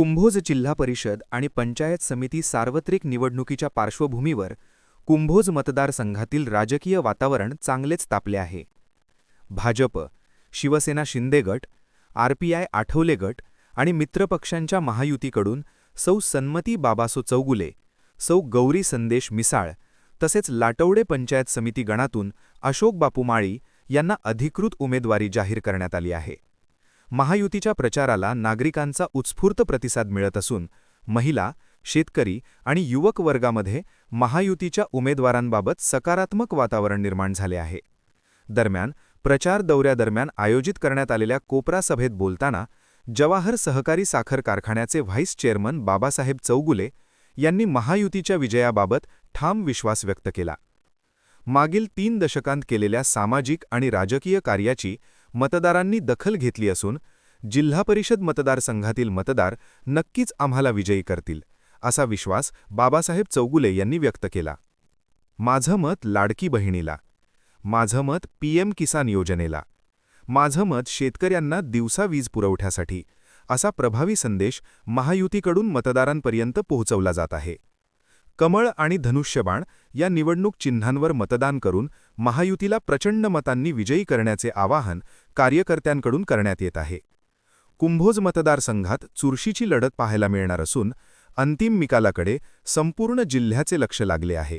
कुंभोज जिल्हा परिषद आणि पंचायत समिती सार्वत्रिक निवडणुकीच्या पार्श्वभूमीवर कुंभोज मतदारसंघातील राजकीय वातावरण चांगलेच तापले आहे. भाजप शिवसेना शिंदे गट आरपीआय आठवले गट आणि मित्रपक्षांच्या महायुतीकडून सौ सन्मती बाबासो चौगुले सौ गौरी संदेश मिसाळ तसेच लाटवडे पंचायत समिती गणातून अशोक बापू माळी यांना अधिकृत उमेदवारी जाहीर करण्यात आली आहे. महायुतीच्या प्रचाराला नागरिकांचा उत्स्फूर्त प्रतिसाद मिळत असून महिला शेतकरी आणि युवक वर्गामध्ये महायुतीच्या उमेदवारांबाबत सकारात्मक वातावरण निर्माण झाले आहे. दरम्यान प्रचार दौऱ्यादरम्यान आयोजित करण्यात आलेल्या कोपरा सभेत बोलताना जवाहर सहकारी साखर कारखान्याचे व्हाईस चेअरमन बाबासाहेब चौगुले यांनी महायुतीच्या विजयाबाबत ठाम विश्वास व्यक्त केला. मागील तीन दशकांत केलेल्या सामाजिक आणि राजकीय कार्याची मतदारांनी दखल घेतली असून जिल्हा परिषद मतदारसंघातील मतदार नक्कीच आम्हाला विजयी करतील असा विश्वास बाबासाहेब चौगुले यांनी व्यक्त केला. माझं मत लाडकी बहिणीला माझं मत पीएम किसान योजनेला माझं मत शेतकऱ्यांना दिवसा वीज पुरवठ्यासाठी असा प्रभावी संदेश महायुतीकडून मतदारांपर्यंत पोहोचवला जात आहे. कमळ आणि धनुष्यबाण या निवडणूक चिन्हांवर मतदान करून महायुतीला प्रचंड मतांनी विजयी करण्याचे आवाहन कार्यकर्त्यांकडून करण्यात येत आहे. कुंभोज मतदारसंघात चुरशीची लढत पाहायला मिळणार असून अंतिम निकालाकडे संपूर्ण जिल्ह्याचे लक्ष लागले आहे.